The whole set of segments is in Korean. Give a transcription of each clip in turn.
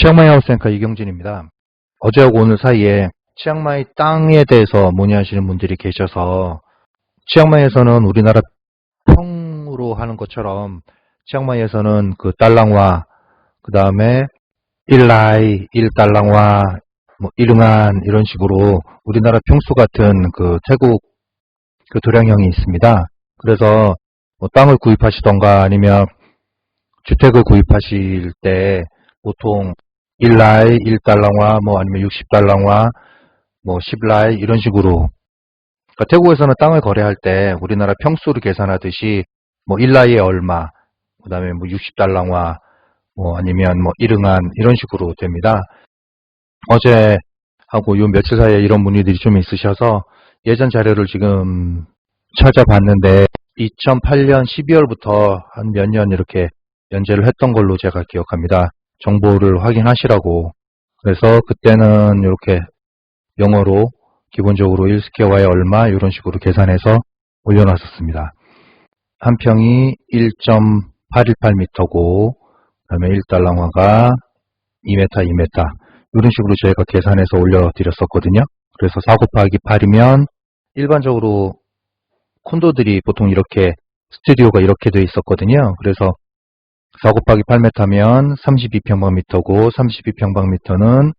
치앙마이 하우스앵커 이경진입니다. 어제하고 오늘 사이에 치앙마이 땅에 대해서 문의하시는 분들이 계셔서 치앙마이에서는 우리나라 평으로 하는 것처럼 치앙마이에서는 그 달랑화 그 다음에 1라이, 1달랑화, 뭐 이릉한 이런 식으로 우리나라 평수 같은 그 태국 그 도량형이 있습니다. 그래서 뭐 땅을 구입하시던가 아니면 주택을 구입하실 때 보통 1라이, 1달러화, 뭐 아니면 60달러화, 뭐 10라이 이런 식으로 그러니까 태국에서는 땅을 거래할 때 우리나라 평수를 계산하듯이 뭐 1라이에 얼마, 그 다음에 뭐 60달러화, 뭐 아니면 뭐 이릉한 이런 식으로 됩니다. 어제 하고 요 며칠 사이에 이런 문의들이 좀 있으셔서 예전 자료를 지금 찾아봤는데 2008년 12월부터 한 몇 년 이렇게 연재를 했던 걸로 제가 기억합니다. 정보를 확인하시라고. 그래서 그때는 이렇게 영어로 기본적으로 1스퀘어에 얼마 이런 식으로 계산해서 올려놨었습니다. 한 평이 1.818m고 그다음에 1달러화가 2m, 2m 이런 식으로 저희가 계산해서 올려드렸었거든요. 그래서 4 곱하기 8이면 일반적으로 콘도들이 보통 이렇게 스튜디오가 이렇게 되어 있었거든요. 그래서 4 곱하기 8m면 32평방미터고 32평방미터는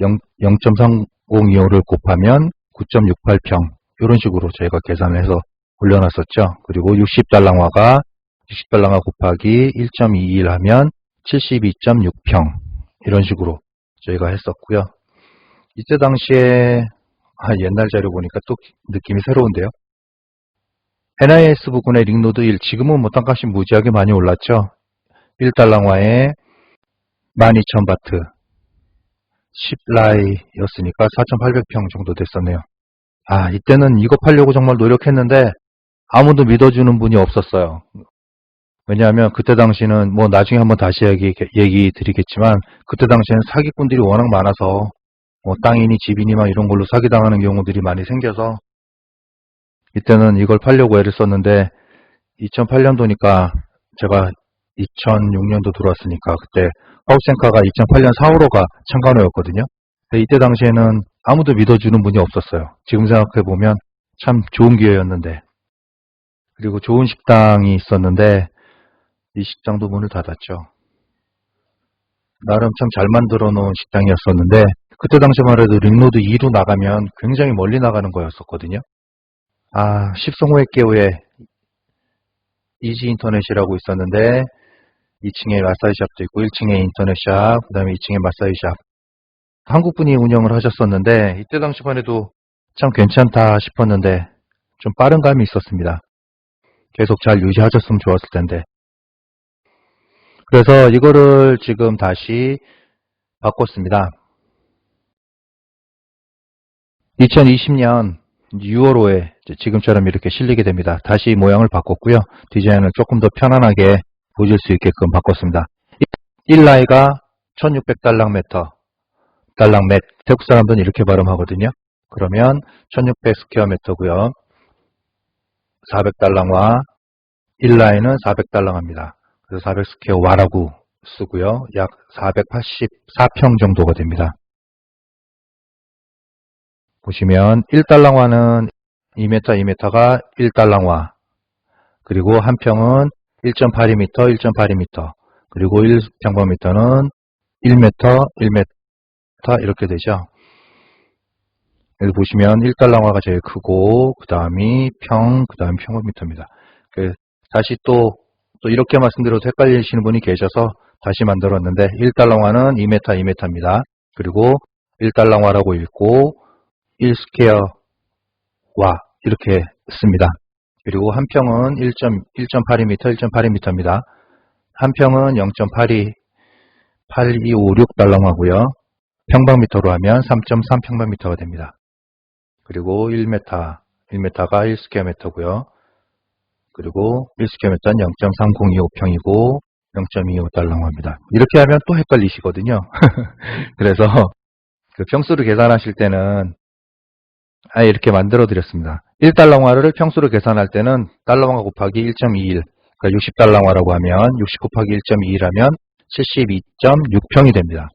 0.3025를 곱하면 9.68평 이런 식으로 저희가 계산을 해서 올려놨었죠. 그리고 60달러화가 60달러화 곱하기 1.21 하면 72.6평 이런 식으로 저희가 했었고요. 이때 당시에 아, 옛날 자료 보니까 또 느낌이 새로운데요. NIS 부근의 링노드 1 지금은 뭐 땅값이 무지하게 많이 올랐죠. 1달러화에 12,000바트 10라이였으니까 4,800평 정도 됐었네요. 아 이때는 이거 팔려고 정말 노력했는데 아무도 믿어주는 분이 없었어요. 왜냐하면 그때 당시는 뭐 나중에 한번 다시 얘기, 얘기 드리겠지만 그때 당시에는 사기꾼들이 워낙 많아서 뭐 땅이니 집이니 막 이런 걸로 사기당하는 경우들이 많이 생겨서 이때는 이걸 팔려고 애를 썼는데 2008년도니까 제가 2006년도 들어왔으니까 그때 하우센카가 2008년 4월호가 창간호였거든요. 이때 당시에는 아무도 믿어주는 분이 없었어요. 지금 생각해보면 참 좋은 기회였는데 그리고 좋은 식당이 있었는데 이 식당도 문을 닫았죠. 나름 참 잘 만들어 놓은 식당이었었는데 그때 당시만 해도 링로드 2로 나가면 굉장히 멀리 나가는 거였었거든요. 아, 십성호의 깨우에 이지 인터넷이라고 있었는데 2층에 마사지샵도 있고 1층에 인터넷샵, 그 다음에 2층에 마사지샵 한국분이 운영을 하셨었는데 이때 당시만 해도 참 괜찮다 싶었는데 좀 빠른 감이 있었습니다. 계속 잘 유지하셨으면 좋았을 텐데 그래서 이거를 지금 다시 바꿨습니다. 2020년 6월호에 지금처럼 이렇게 실리게 됩니다. 다시 모양을 바꿨고요. 디자인을 조금 더 편안하게 보실 수 있게끔 바꿨습니다. 1라이가 1600달랑 메터, 달랑 맷. 태국 사람들은 이렇게 발음하거든요. 그러면 1600 스퀘어 메터고요. 400달랑와 1라인은 400달랑 합니다. 그래서 400 스퀘어 와라고 쓰고요. 약 484평 정도가 됩니다. 보시면 1달랑화는 2m, 2m가 1달랑화 그리고 한 평은 1.82m, 1.82m 그리고 1평방미터는 1m, 1m 이렇게 되죠. 여기 보시면 1달랑화가 제일 크고 그 다음이 평, 그 다음 평방미터입니다. 다시 또, 또 이렇게 말씀드려도 헷갈리시는 분이 계셔서 다시 만들었는데 1달랑화는 2m, 2m입니다. 그리고 1달랑화라고 읽고 1스퀘어와 이렇게 씁니다. 그리고 한 평은 1.82m, 1.82m입니다. 한 평은 0.82, 8256달러하고요. 평방미터로 하면 3.3평방미터가 됩니다. 그리고 1m, 1m가 1스퀘어미터고요. 그리고 1스퀘어미터는 0.3025평이고 0.25달러입니다. 이렇게 하면 또 헷갈리시거든요. 그래서 그 평수를 계산하실 때는 아예 이렇게 만들어 드렸습니다. 1달러화를 평수로 계산할 때는 달러화 곱하기 1.21 그러니까 60달러화라고 하면 60 곱하기 1.21 하면 72.6평이 됩니다.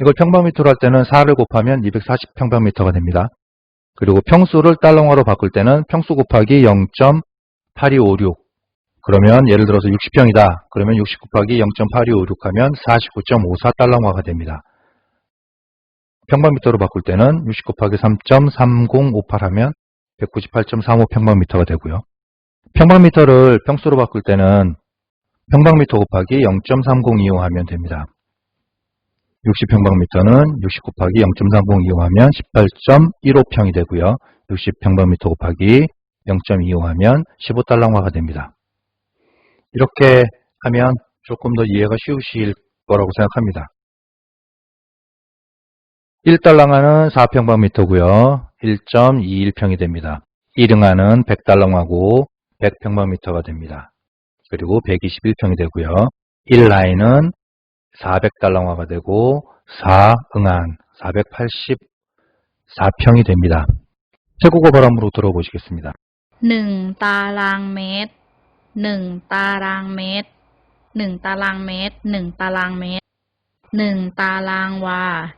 이걸 평방미터로 할 때는 4를 곱하면 240평방미터가 됩니다. 그리고 평수를 달러화로 바꿀 때는 평수 곱하기 0.8256 그러면 예를 들어서 60평이다. 그러면 60 곱하기 0.8256 하면 49.54 달러화가 됩니다. 평방미터로 바꿀 때는 60 곱하기 3.3058 하면 198.35 평방미터가 되고요. 평방미터를 평수로 바꿀 때는 평방미터 곱하기 0.3025 하면 됩니다. 60평방미터는 60 곱하기 0.3025 하면 18.15평이 되고요. 60평방미터 곱하기 0.25 하면 15달러화가 됩니다. 이렇게 하면 조금 더 이해가 쉬우실 거라고 생각합니다. 1달랑아는 4평방미터고요. 1.21평이 됩니다. 1응아는 100달랑하고 100평방미터가 됩니다. 그리고 121평이 되고요. 1라인은 400달랑화가 되고 4응한 484평이 됩니다. 태국어 발음으로 들어보시겠습니다. 1 따랑 메트 1 따랑 메트 1 따랑 메트 1 따랑 메트 1 따랑 와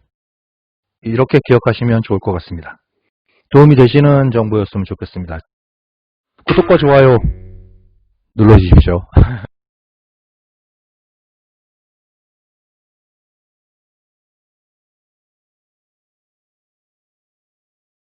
이렇게 기억하시면 좋을 것 같습니다. 도움이 되시는 정보였으면 좋겠습니다. 구독과 좋아요 눌러주십시오.